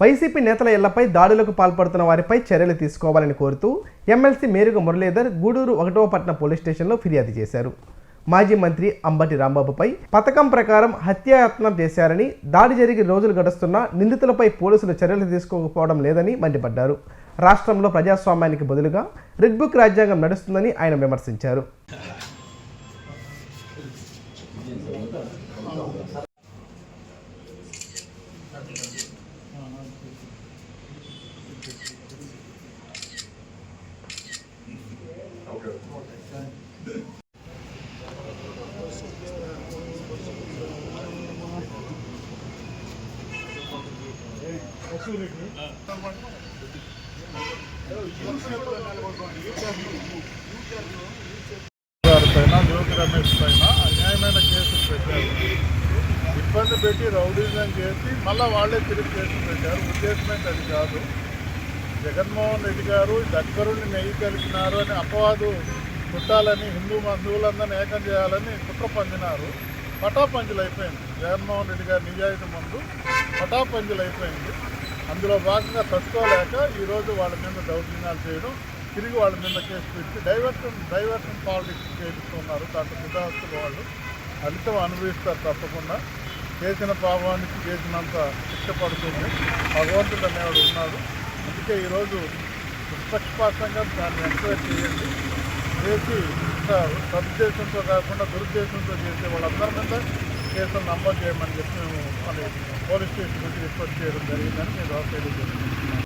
YCP నేతల ఇళ్ళపై దాడులకు పాల్పడుతున్న వారిపై చర్యలు తీసుకోవాలని కోరుతూ ఎమ్మెల్సీ మేరుగ మురళీధర్ గూడూరు ఒకటవ పట్టణ పోలీస్ స్టేషన్లో ఫిర్యాదు చేశారు. మాజీ మంత్రి అంబటి రాంబాబుపై పథకం ప్రకారం హత్యాయత్నం చేశారని దాడి జరిగి రోజులు గడుస్తున్నా నిందితులపై పోలీసులు చర్యలు తీసుకోకపోవడం లేదని మండిపడ్డారు. రాష్ట్రంలో ప్రజాస్వామ్యానికి బదులుగా రెడ్ బుక్ రాజ్యాంగం నడుస్తుందని ఆయన విమర్శించారు. గారి పైన యోగి రమేష్ పైన అన్యాయమైన కేసులు పెట్టారు ఇబ్బంది పెట్టి రౌడీజం చేసి మళ్ళీ వాళ్ళే తిరిగి కేసులు పెట్టారు. ఉద్దేశం అది కాదు. జగన్మోహన్ రెడ్డి గారు దగ్గరుండి నెయ్యి కలిపినారు అని అపవాదు కుట్టాలని హిందూ బంధువులందరినీ ఏకం చేయాలని కుట్ర పందినారు. పటాపంచులు అయిపోయింది. జగన్మోహన్ రెడ్డి గారి నిజాయితీ ముందు పటాపంచులు అయిపోయింది. అందులో భాగంగా తట్టుకోలేక ఈరోజు వాళ్ళ మీద దౌర్జన్యాలు చేయడం తిరిగి వాళ్ళ మీద కేసు పెట్టి డైవర్షన్ డైవర్షన్ పాలిటిక్స్ చేపిస్తున్నారు. దాంట్లో ముదాస్తులు వాళ్ళు ఫలితం అనుభవిస్తారు తప్పకుండా. చేసిన పాపానికి చేసినంత శిక్ష పడుతుంది. భగవంతుడు అనేవాడు ఉన్నాడు అందుకే ఈరోజు నిష్పక్షపాతంగా దాన్ని ఎంక్వైరీ చేయండి. చేసి ఇంకా సదుద్దేశంతో కాకుండా దురుద్దేశంతో చేసే వాళ్ళందరి మీద కేసులు నమోదు చేయమని చెప్పి మేము పోలీస్ స్టేషన్ నుంచి రిక్వెస్ట్ చేయడం జరిగిందని మేము తెలియజేస్తున్నాం